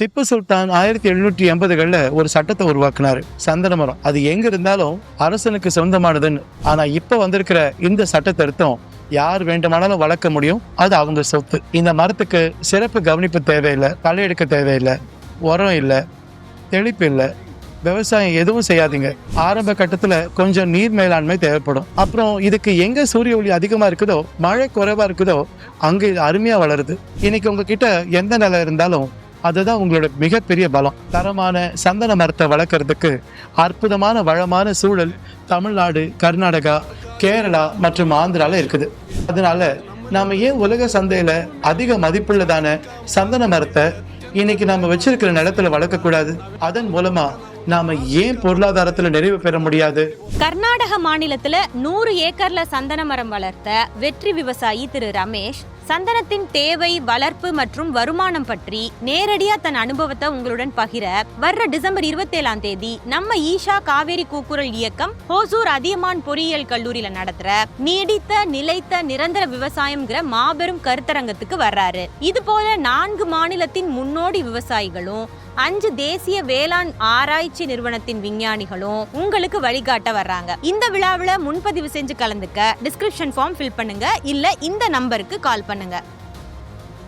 திப்பு சுல்தான் ஆயிரத்தி எழுநூற்றி எண்பதுகளில் ஒரு சட்டத்தை உருவாக்குனாரு. சந்தன மரம். அது எங்க இருந்தாலும் அரசனுக்கு சொந்தமானதுன்னு. ஆனா இப்ப வந்திருக்கிற இந்த சட்டத்திருத்தம் யார் வேண்டுமானாலும் வளர்க்க முடியும். அது அவங்க சொத்து. இந்த மரத்துக்கு சிறப்பு கவனிப்பு தேவையில்லை களை எடுக்க தேவையில்லை உரம் இல்லை தெளிப்பு இல்லை விவசாயம் எதுவும் செய்யாதீங்க. ஆரம்ப கட்டத்தில் கொஞ்சம் நீர் மேலாண்மை தேவைப்படும். அப்புறம் இதுக்கு எங்க சூரிய ஒளி அதிகமாக இருக்குதோ மழை குறைவாக இருக்குதோ அங்கே இது வளருது. இன்னைக்கு உங்ககிட்ட எந்த நிலம் இருந்தாலும் அதுதான் உங்களோட மிகப்பெரிய பலம். தரமான சந்தன மரத்தை வளர்க்கறதுக்கு அற்புதமான வளமான சூழல் தமிழ்நாடு கர்நாடகா கேரளா மற்றும் ஆந்திரால இருக்குது. அதனால நாம ஏன் உலக சந்தையில அதிக மதிப்புள்ளதான சந்தன மரத்தை இன்னைக்கு நம்ம வச்சிருக்கிற நிலத்துல வளர்க்கக்கூடாது அதன் மூலமா நாம ஏன் பொருளாதாரத்துல நிறைவு பெற முடியாது? கர்நாடக மாநிலத்துல நூறு ஏக்கர்ல சந்தன மரம் வளர்த்த வெற்றி விவசாயி திரு ரமேஷ் சந்தனத்தின் தேவை வளர்ப்பு மற்றும் வருமானம் பற்றி நேரடியா தன் அனுபவத்தை உங்களுடன் பகிர வர்ற டிசம்பர் இருபத்தேழாம் தேதி நம்ம ஈஷா காவேரி கூக்குரல் இயக்கம் ஹோசூர் அதியமான் பொறியியல் கல்லூரியில நடத்துற நீடித்த நிலைத்த நிரந்தர விவசாயம்ங்கிற மாபெரும் கருத்தரங்கத்துக்கு வர்றாரு. இது போல நான்கு மாநிலத்தின் முன்னோடி விவசாயிகளும் அஞ்சு தேசிய வேளாண் ஆராய்ச்சி நிறுவனத்தின் விஞ்ஞானிகளும் உங்களுக்கு வழிகாட்ட வர்றாங்க. இந்த விழாவில் முன்பதிவு செஞ்சு கலந்துக்க டிஸ்கிரிப்ஷன் ஃபார்ம் ஃபில் பண்ணுங்க. இல்ல இந்த நம்பருக்கு கால் பண்ணுங்க.